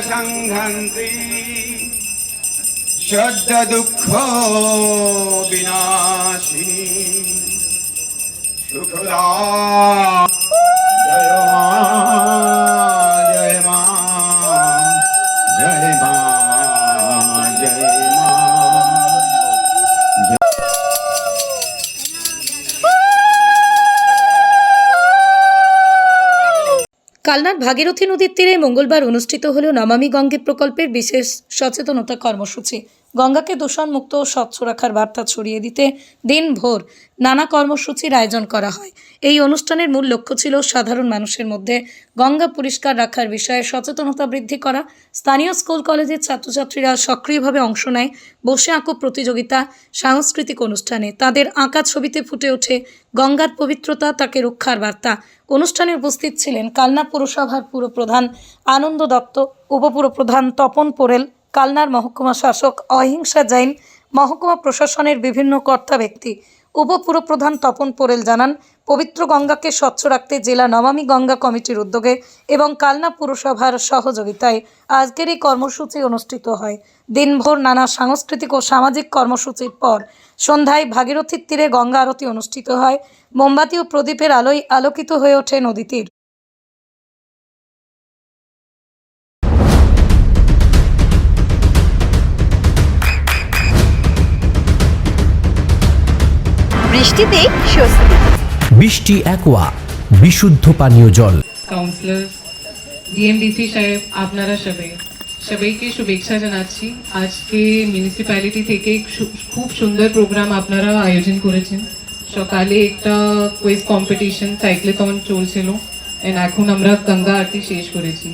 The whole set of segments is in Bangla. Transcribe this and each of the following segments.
संघंती शुद्ध दुखो विनाशी सुखदा কালনার ভাগীরথী নদীর তীরে মঙ্গলবার অনুষ্ঠিত হল নমামি গঙ্গে প্রকল্পের বিশেষ সচেতনতা কর্মসূচি। গঙ্গাকে দূষণমুক্ত ও স্বচ্ছ রাখার বার্তা ছড়িয়ে দিতে দিনভর নানা কর্মসূচির আয়োজন করা হয়। এই অনুষ্ঠানের মূল লক্ষ্য ছিল সাধারণ মানুষের মধ্যে গঙ্গা পরিষ্কার রাখার বিষয়ে সচেতনতা বৃদ্ধি করা। স্থানীয় স্কুল কলেজের ছাত্রছাত্রীরা সক্রিয়ভাবে অংশ নেয়। বসে আঁকো প্রতিযোগিতা, সাংস্কৃতিক অনুষ্ঠানে তাদের আঁকা ছবিতে ফুটে ওঠে। গঙ্গার পবিত্রতা তাকে রক্ষার বার্তা। অনুষ্ঠানে উপস্থিত ছিলেন কালনা পুরসভার পুরপ্রধান আনন্দ দত্ত, উপপুরপ্রধান তপন পোরেল কালনার মহকুমা শাসক অহিংসা জৈন, মহকুমা প্রশাসনের বিভিন্ন কর্তা ব্যক্তি। উপপুরপ্রধান তপন পোরেল জানান, পবিত্র গঙ্গাকে স্বচ্ছ রাখতে জেলা নমামি গঙ্গা কমিটির উদ্যোগে এবং কালনা পুরসভার সহযোগিতায় আজকের এই কর্মসূচি অনুষ্ঠিত হয়। দিনভর নানা সাংস্কৃতিক ও সামাজিক কর্মসূচির পর সন্ধ্যায় ভাগীরথীর তীরে গঙ্গা আরতি অনুষ্ঠিত হয়। মোমবাতি ও প্রদীপের আলোয় আলোকিত হয়ে ওঠে নদী বৃষ্টিতে স্বস্তি। বৃষ্টি অ্যাকোয়া বিশুদ্ধ পানীয় জল। কাউন্সিলর ডিএমডিসি সাহেব আপনারা সবাই সবাইকে শুভেচ্ছা জানাচ্ছি। আজকে মিউনিসিপ্যালিটি থেকে খুব সুন্দর প্রোগ্রাম আপনারা আয়োজন করেছেন। সকালে একটা কুইজ কম্পিটিশন সাইক্লেথন চলছিল। এন্ড এখন আমরা গঙ্গা আরতি শেষ করেছি।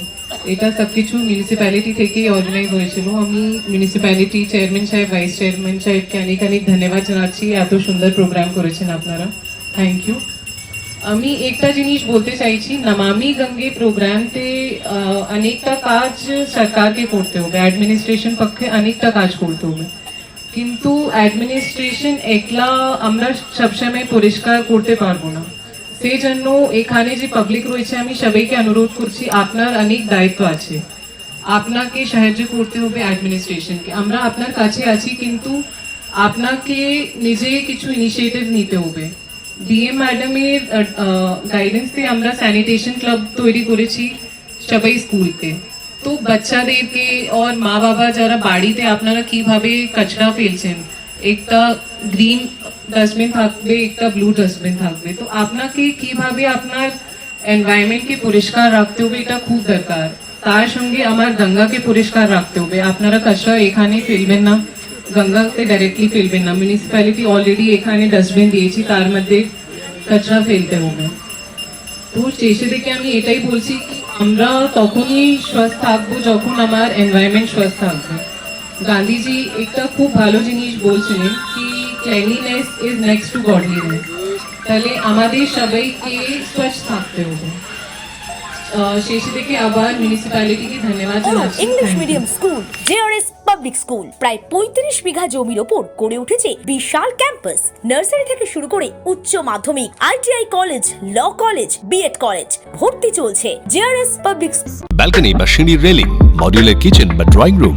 এটা সব কিছু মিউনিসিপ্যালিটি থেকেই অর্গানাইজ হয়েছিল। আমি মিউনিসিপ্যালিটি চেয়ারম্যান সাহেব ভাইস চেয়ারম্যান সাহেবকে অনেক অনেক ধন্যবাদ জানাচ্ছি। এত সুন্দর প্রোগ্রাম করেছেন আপনারা। থ্যাংক ইউ আমি একটা জিনিস বলতে চাইছি, নমামি গঙ্গে প্রোগ্রামতে অনেকটা কাজ সরকারকে করতে হবে। অ্যাডমিনিস্ট্রেশন পক্ষে অনেকটা কাজ করতে হবে। কিন্তু অ্যাডমিনিস্ট্রেশন একলা আমরা সবসময় পরিষ্কার করতে পারব না। সেই জন্য এখানে যে পাবলিক রয়েছে, আমি সবাইকে অনুরোধ করছি, আপনার অনেক দায়িত্ব আছে। আপনাকে সাহায্য করতে হবে অ্যাডমিনিস্ট্রেশনকে আমরা আপনার কাছে আছি, কিন্তু আপনাকে নিজে কিছু ইনিশিয়েটিভ নিতে হবে। ডিএম ম্যাডামের গাইডেন্সে আমরা স্যানিটেশন ক্লাব তৈরি করেছি সবাই স্কুলতে তো। বাচ্চাদেরকে আর মা বাবা যারা বাড়িতে, আপনারা কীভাবে কাচরা ফেলছেন? একটা গ্রিন ডাস্টবিন থাকবে একটা ব্লু ডাস্টবিন থাকবে। তো আপনাকে কীভাবে আপনার এনভায়রনমেন্টকে পরিষ্কার রাখতে হবে এটা খুব দরকার। তার সঙ্গে আমার গঙ্গাকে পরিষ্কার রাখতে হবে। আপনারা কাচরা এখানে ফেলবেন না, গঙ্গাতে ডাইরেক্টলি ফেলবেন না। মিউনিসিপ্যালিটি অলরেডি এখানে ডাস্টবিন দিয়েছি, তার মধ্যে কাচরা ফেলতে হবে। তো শেষে থেকে আমি এটাই বলছি কি, আমরা তখনই সুস্থ থাকব যখন আমার এনভায়রনমেন্ট সুস্থ থাকবে। গান্ধীজি একটা খুব ভালো জিনিস বলছিলেন কি cleanliness is next to godliness তাহলে আমাদের সবাইকে স্বচ্ছ থাকতে হবে। শেষে থেকে আবার মিউনিসিপ্যালিটিকে ধন্যবাদ জানাচ্ছি। English. Medium school JRS public school প্রায় পঁয়ত্রিশ বিঘা জমির ওপর গড়ে উঠেছে বিশাল ক্যাম্পাস নার্সারি থেকে শুরু করে উচ্চ মাধ্যমিক ITI college law college BEd college ভর্তি চলছে। জেআরএস পাবলিক ব্যালকনি বা সিঁড়ির রেলিং মডিউলার কিচেন বা ড্রয়িং রুম